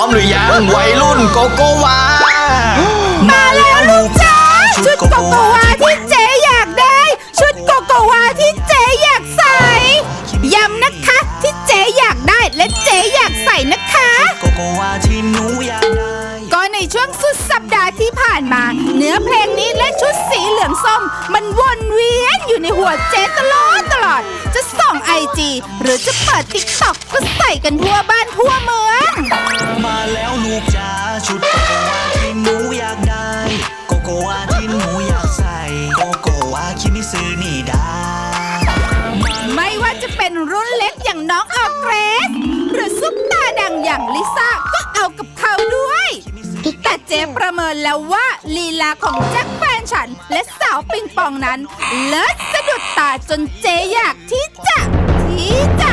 ร้อมหรือยังวัยรุ่นโกโกวา มาแล้วลูกจ้าชุดโกโกวาที่เจ๊อยากได้ ชุดโกโกวาที่เจ๊อยากใส่ย้ำนะคะที่เจ๊อยากได้และเจ๊อยากใส่นะคะ โกโกวาที่หนูอยากได้ก็ในช่วงสุดสัปดาห์ที่ผ่านมา เนื้อเพลงนี้และชุดสีเหลืองส้ม มันวนเวียนอยู่ในหัวเจ๊ตลอดตลอด จะส่องไอจีหรือจะเปิดติ๊กต็อกก็ใส่กันทั่วบ้านทั่วเมือง ชุดโกโกวาที่หนูอยากได้ โกโกวาที่หนูอยากใส่ โกโกวาคิมิซึนี่ได้ ไม่ว่าจะเป็นรุ่นเล็กอย่างน้องออร์เกรส หรือซุปตาดังอย่างลิซ่าก็เอากับเขาด้วย แต่เจ๊ประเมินแล้วว่าลีลาของแจ็คแฟนฉัน และสาวปิงปองนั้น เลิศสะดุดตาจนเจ๊อยากที่จะที่จะ